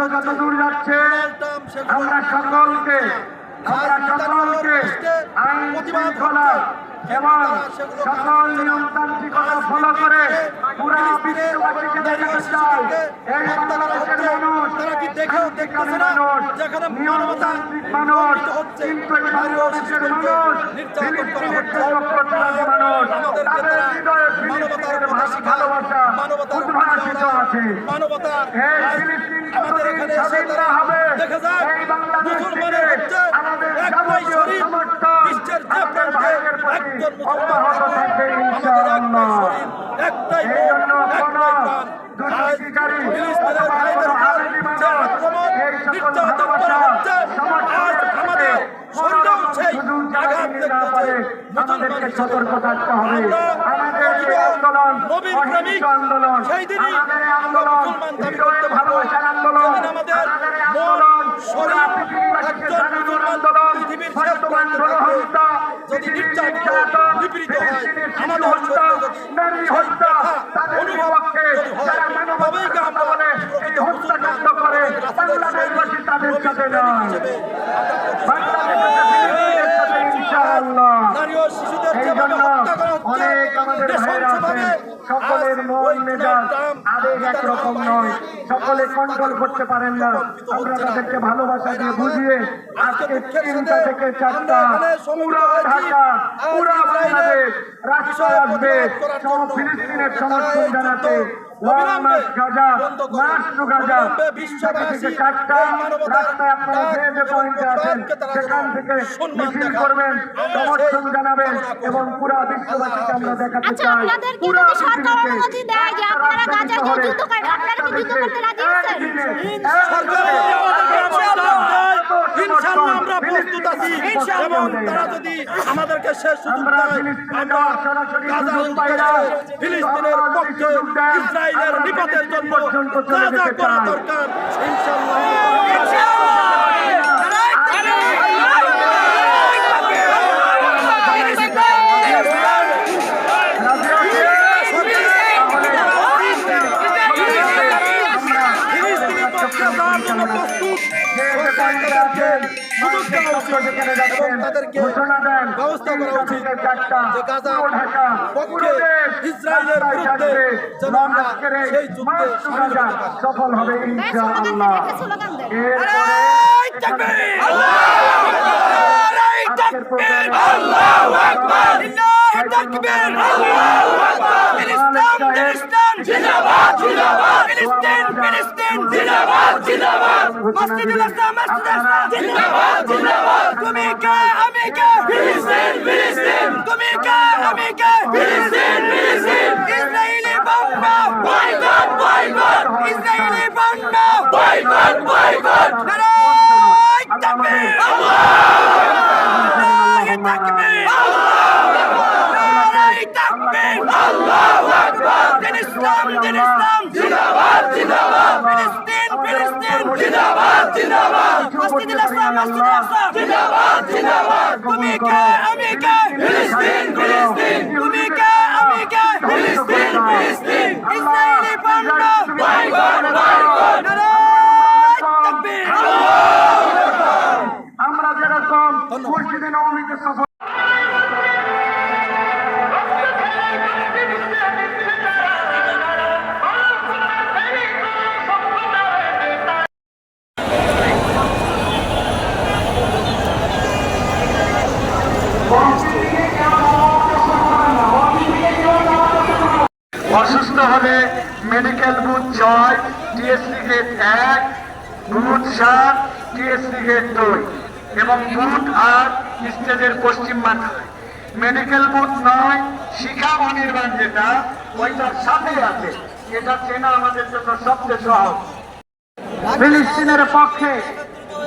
শব্দ যত দূর যাচ্ছে আমরা সকলকে আমরা সকলকে আইন শৃঙ্খলা এবং সকল নিয়মতান্ত্রিকতা ফলো করে পুরা বিশ্ববাসীকে দেখাতে চাই। এই বাংলাদেশের মানুষ শান্তিকামী মানুষ নিয়মতান্ত্রিক মানুষ কিন্তু এই বাংলাদেশের মানুষ ফিলিস্তিনের যে চক্রচারী মানুষ তাদের হৃদয়ে ফিলিস্তিনের ভাষা ভালোবাসা উদ্ভাসিত আছে। মানবতা আমাদের এখানে এসে তারা যাক মুসলমানের হচ্ছে একটাই শরীর বিশ্বের যে প্রান্তে একজন মুসলমান অব্যাহত থাকবে ইনশাআল্লাহ একটাই এই জন্য একটাই কোনো প্রাণ। দুষ্কৃতিকারী ফিলিস্তিনের অথবা ভাইদের কোনো উপর আবেগী যে মানুষ আক্রমণ, এই সকল নির্যাতন করা ভালোবাসা হচ্ছে, সমর্থনের আজ আমাদের সাথে শরীরেও কোনো সেই সুযোগ আঘাত জানাতে না পারে দেখতেছে। আমাদেরকে মুসলমান সতর্ক থাকতে হবে আমাদের এই আন্দোলন অহিংস আন্দোলন আমাদের আন্দোলন হৃদয়ের ভালোবাসার আন্দোলন আমাদের আন্দোলন পুরা পৃথিবীবাসীকে জানানোর আন্দোলন বর্তমান। গণহত্যা যদি নির্যাতন, নিপীড়িত হয়, আমাদের হত্যা, নারী হত্যা, তাদের বিপক্ষে যারা তবেই মানবতার কি কথা আমরা বলে প্রকৃত এই হত্যাকাণ্ড করে বাংলাদেশবাসী তাদের সাথে নয় হিসেবে আমরা বাংলাদেশের ফিলিস্তিনের সাথে ইনশাআল্লাহ নারী ও শিশুদের এই যেভাবে জন্য হত্যা করা হচ্ছে, অনেক আমাদের ভাইরা নৃশংসভাবে আছেন সকলের আজ মন ওই মেজাজ ট্রাম্প আবেগ একরকম নয়। সকলে কন্ট্রোল করতে পারেন না। আমরা তাদেরকে ভালোবাসা দিয়ে বুঝিয়ে আজকে তিনটা থেকে চারটা পুরো ঢাকা পুরো বাংলাদেশ রাষ্ট্র আসবে সব ফিলিস্তিনের সমর্থন জানাতে সেখান থেকে মিছিল করবেন সমর্থন জানাবেন এবং পুরা বিশ্ববাসীকে আমরা দেখাতে আচ্ছা চাই। পুরা যদি সরকার পৃথিবীতে অনুমতি দেয় যে আপনারা গাজার যুদ্ধ করেন? আপনারা কি যুদ্ধ করতে রাজি আছেন? সরকার ইনশাআল্লাহ আমরা প্রস্তুত আছি। এবং তারা যদি আমাদেরকে শেষ সুযোগ দেয় আমরা গাজা। ফিলিস্তিনের পক্ষে ইসরায়েলের বিপদের জন্য যা যা করা দরকার। ইনশাআল্লাহ। তাদেরকে ব্যবস্থা করা উচিত যে গাজা পক্ষে ইসরায়েলের বিরুদ্ধে যেন আমরা সেই যুদ্ধে সামিল হতে পারি। সফল হবে গায়ে স্লোগান দেন ইনশাআল্লাহ একটা স্লোগান দেন এরপরে আজকের প্রোগ্রামে তুমি কে আমি কে ফিলিস্তিন ফিলিস্তিন তুমি কে আমি কে ফিলিস্তিন ফিলিস্তিন ইসরায়েলি বম্বা বয়কট বয়কট ইসরায়েলি বম্বা বয়কট বয়কট নারায় তাকবীর নারায় তাকবীর নারায় তাকবীর আল্লাহু আকবার দিন ইসলাম দিন ইসলাম জিন্দাবাদ জিন্দাবাদ ফিলিস্তিন ফিলিস্তিন জিন্দাবাদ জিন্দাবাদ মসজিদুল ইসলাম মসজিদুল ইসলাম জিন্দাবাদ জিন্দাবাদ তুমি কে আমি কে ফিলিস্তিন ফিলিস্তিন তুমি কে আমি কে ফিলিস্তিন ফিলিস্তিন ইসরায়েলি অসুস্থ হলে মেডিকেল বুথ ছয় টিএসসি গেট এক বুথ সাত টিএসসি গেট দুই এবং বুথ আট স্টেজের পশ্চিম মাথায়। মেডিকেল বুথ নয় শিখা অনির্বাণ যেটা, ওইটার সাথে আছে। এটা চেনা আমাদের জন্য সবচেয়ে সহজ। ফিলিস্তিনের পক্ষে,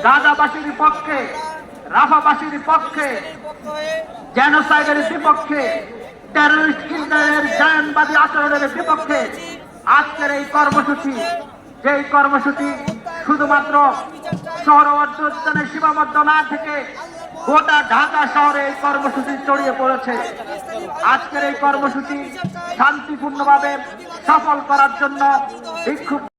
গাজাবাসীর পক্ষে, রাফাবাসীর পক্ষে জেনোসাইডের বিপক্ষে টেররিস্ট কিল্ডারের জায়নবাদী আচরণের বিপক্ষে আজকের এই কর্মসূচি, যেই কর্মসূচি শুধুমাত্র শহর অর্জনে সীমাবদ্ধ না থেকে গোটা ঢাকা শহরে এই কর্মসূচি ছড়িয়ে পড়েছে। আজকের এই কর্মসূচি শান্তিপূর্ণভাবে সফল করার জন্য বিক্ষুব্ধ